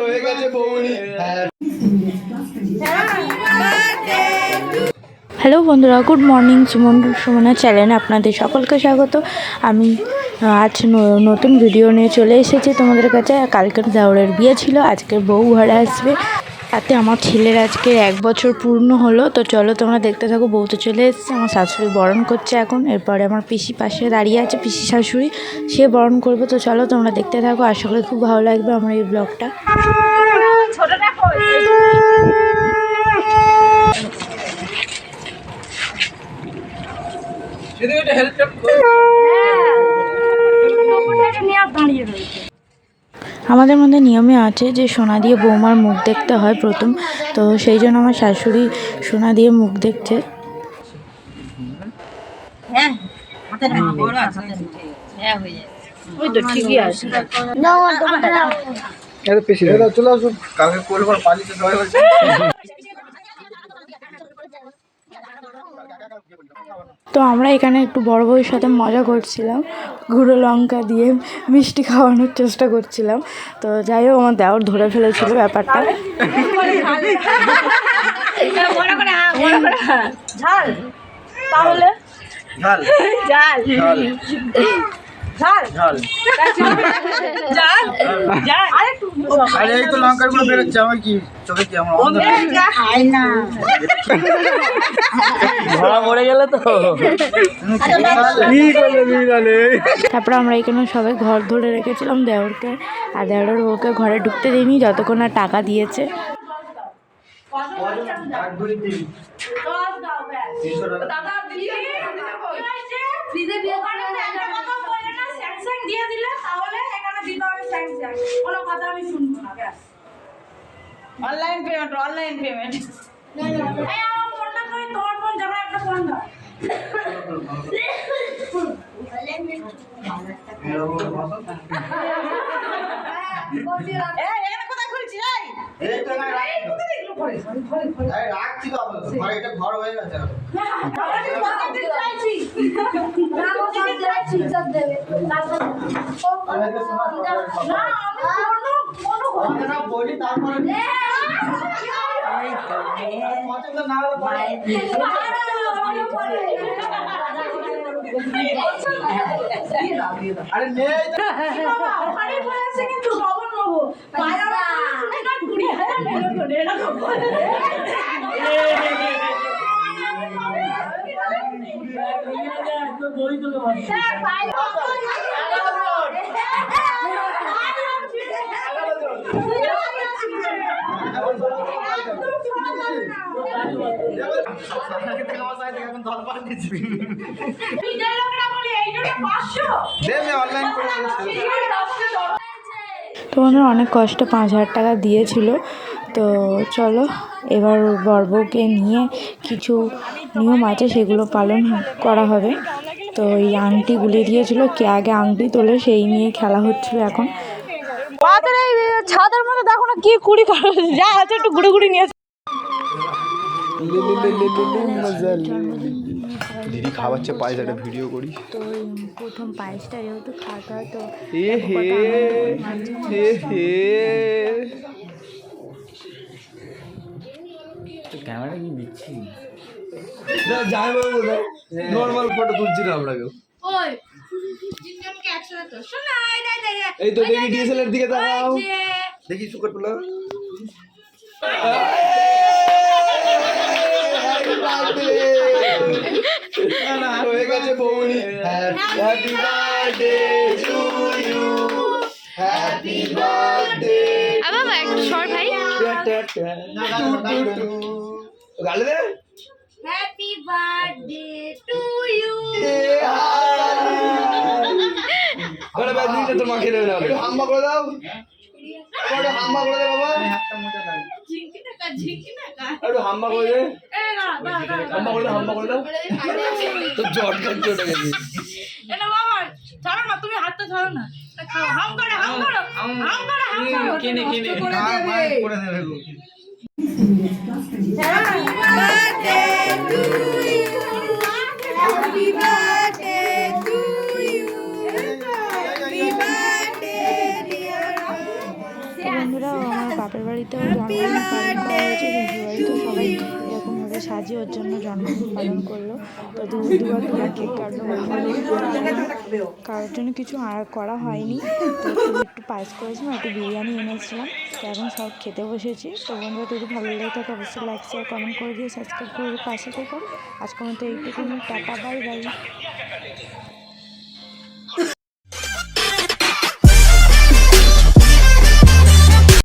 হয়ে হ্যালো বন্ধুরা, good morning, Suman Sumana চ্যানেলে আপনাদের সকলকে স্বাগত। আমি আজ নতুন ভিডিও নিয়ে চলে এসেছি তোমাদের কাছে। কালকের দেওরের বিয়ে ছিল আজকের বউ ঘরে আসবে। তাতে আমার ছেলের আজকে এক বছর পূর্ণ হলো তো চলো তোমরা দেখতে থাকো বউ তো চলে এসেছে আমার শাশুড়ি বরণ করছে এখন এরপরে আমার পিসি পাশে দাঁড়িয়ে আছে পিসি শাশুড়ি সে বরণ করবে তো চলো তোমরা দেখতে থাকো আশা করি খুব ভালো লাগবে আমার এই ব্লগটা। আমাদের মধ্যে নিয়মে আছে যে সোনা দিয়ে বৌমার মুখ দেখতে হয় প্রথম। তো সেই জন্য আমার শাশুড়ি সোনা দিয়ে মুখ দেখছে। চলে আসুন। কালকে করব পালিয়ে সবাই বলছে তো আমরা এখানে একটু বড় বউয়ের সাথে মজা করছিলাম গুঁড়ো লঙ্কা দিয়ে মিষ্টি খাওয়ানোর চেষ্টা করছিলাম। তো যাই হোক আমার দেওর ধরে ফেলেছিল ব্যাপারটা। তাহলে? ঝাল। ঝাল। ঝাল। ঝাল। ঝাল। ঝাল। ঝাল। আরে এই তো লঙ্কারগুলো বেরোচ্ছে আমার কি চোখে কি আমার অন্ধ ধরা পড়ে গেলে তো। কি করলে বিড়ালে তারপর আমরা এখানে সবাই ঘর ধরে রেখেছিলাম দেওরকে আর দেওরের ওকে ঘরে ঢুকতে দিইনি যতক্ষণ না টাকা দিয়েছে। দিয়ে ফ্রিজে দিয়ে ওখানে একটা কথা বলে না স্যামসাং দিয়ে দিলে তাহলে এখানে দিতে হবে কোনো কথা আমি শুনব না ব্যাস অনলাইন পেমেন্ট অনলাইন পেমেন্ট এই আমার ফোনটা কই তোমার ফোন জামা একটা ফোন দাও। না রাখছি। তো ঘর হয়ে গেছে। বলি তারপরে পছন্দ না। আরে নেই তো। আপনাকে থেকে আমার সাথে এখন দল পান দিচ্ছি। দে, তোমাদের অনেক কষ্ট পাঁচ হাজার টাকা দিয়েছিল। তো চলো এবার বর্বকে নিয়ে কিছু নিয়ম আছে সেগুলো পালন করা হবে। তো এই আংটিগুলি দিয়েছিল কে আগে আংটি তোলে সেই নিয়ে খেলা হচ্ছিল এখন। ছাদের মধ্যে দেখো না কি কুড়ি যা আছে একটু ঘুরে ঘুরে নিয়ে দিদি খাওয়াচ্ছে পায়েস একটা ভিডিও করি। তো প্রথম পায়েসটা যেহেতু তো এ হে হে। হে ক্যামেরা কি দিচ্ছি? যাই বলব নর্মাল ফটো তুলছি না আমরা কেউ। এই তো দেখি ডিএসএলআর দিকে তাকাও। দেখি সুকর তুলো হয়ে গেছে বৌনি happy birthday to you happy birthday গালে দে। হ্যাপি বার্থডে টু ইউ বলে বাদ দিতে তোর মা খেলে না হাম্মা করে দাও। একটু হাম্মা করে দে বাবা। ঝিঙ্কি টাকা ঝিঙ্কি টাকা। একটু হাম্মা করে দে। হাম্মা করে দাও হাম্মা করে দাও। তোর জ্বর কাটছে ওটা গেছে? এটা বাবা ছাড়ো না তুমি হাতটা ছাড়ো না। হাম করে হাম করো হাম করে হাম করো কেনে কেনে করে দেবে। করে দেবে গো। হ্যাপি বার্থডে আমার বাপের ডিয়ার জন্মদিন পালন করা হয়েছে সবাই এরকমভাবে সাজিয়ে ওর জন্য জন্মদিন পালন করল। তো দুবার দুবার কেক কাটলো কারোর জন্য কিছু আর করা হয়নি। একটু পায়েস করেছিলাম একটু বিরিয়ানি এনেছিলাম। তো এখন সব খেতে বসেছি। তো বন্ধুরা, যদি ভালো লাগে থাকে, অবশ্যই লাইক শেয়ার কমেন্ট করে দিয়ে সাবস্ক্রাইব করে পাশে থেকো। আজকের মতো এইটুকু টাটা বাই বাই